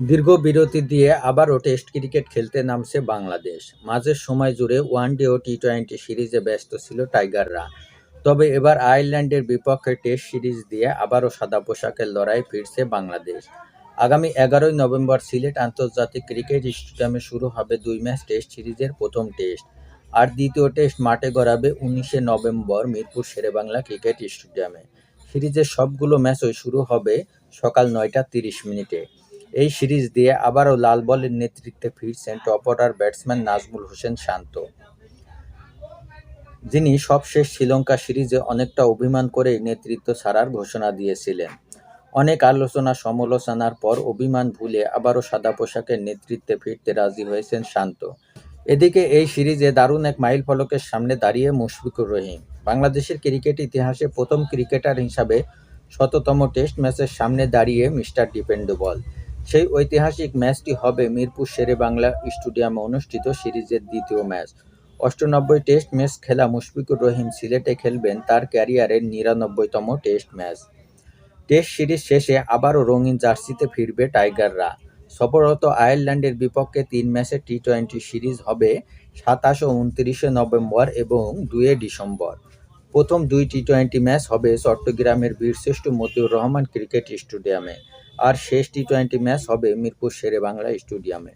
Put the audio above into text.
দীর্ঘ বিরতি দিয়ে আবারও টেস্ট ক্রিকেট খেলতে নামছে বাংলাদেশ। মাঝের সময় জুড়ে ওয়ানডে ও টি টোয়েন্টি সিরিজে ব্যস্ত ছিল টাইগাররা। তবে এবার আয়ারল্যান্ডের বিপক্ষে টেস্ট সিরিজ দিয়ে আবারও সাদা পোশাকের লড়াই ফিরছে বাংলাদেশ। আগামী এগারোই নভেম্বর সিলেট আন্তর্জাতিক ক্রিকেট স্টেডিয়ামে শুরু হবে দুই ম্যাচ টেস্ট সিরিজের প্রথম টেস্ট। আর দ্বিতীয় টেস্ট মাঠে গড়াবে উনিশে নভেম্বর মিরপুর শেরেবাংলা ক্রিকেট স্টেডিয়ামে। সিরিজের সবগুলো ম্যাচই শুরু হবে সকাল নয়টা তিরিশ মিনিটে। এই সিরিজ দিয়ে আবারও লাল বলের নেতৃত্বে ফিরছেন top order batsman Najmul Hossain Shanto. যিনি সবশেষ শ্রীলঙ্কা সিরিজে অনেকটা অভিমান করে নেতৃত্ব ছাড়ার ঘোষণা দিয়েছিলেন। অনেক আলোচনা সমালোচনার পর অভিমান ভুলে আবারও সাদা পোশাকের নেতৃত্বে ফিরতে রাজি হয়েছেন শান্ত। এদিকে এই সিরিজে দারুণ এক মাইল ফলকের সামনে দাঁড়িয়ে মুশফিকুর রহিম। বাংলাদেশের ক্রিকেট ইতিহাসে প্রথম ক্রিকেটার হিসাবে শততম টেস্ট ম্যাচের সামনে দাঁড়িয়ে মিস্টার ডিপেন্ডেবল। সেই ঐতিহাসিক ম্যাচটি হবে মিরপুর শেরে বাংলা স্টেডিয়ামে অনুষ্ঠিত সিরিজের দ্বিতীয় ম্যাচ। অষ্টানব্বই টেস্ট ম্যাচ খেলা মুশফিকুর রহিম সিলেটে খেলবেন তার ক্যারিয়ারের নিরানব্বইতম টেস্ট ম্যাচ। টেস্ট সিরিজ শেষে আবারও রঙিন জার্সিতে ফিরবে টাইগাররা। সফররত আয়ারল্যান্ডের বিপক্ষে তিন ম্যাচের টি টোয়েন্টি সিরিজ হবে সাতাশ ও উনত্রিশে নভেম্বর এবং দুয়ে ডিসেম্বর। প্রথম দুই টি টোয়েন্টি ম্যাচ হবে চট্টগ্রামের বীরশ্রেষ্ঠ মতিউর রহমান ক্রিকেট স্টেডিয়ামে। আর শেষ টি টোয়েন্টি ম্যাচ হবে মিরপুর শেরে বাংলা স্টেডিয়ামে।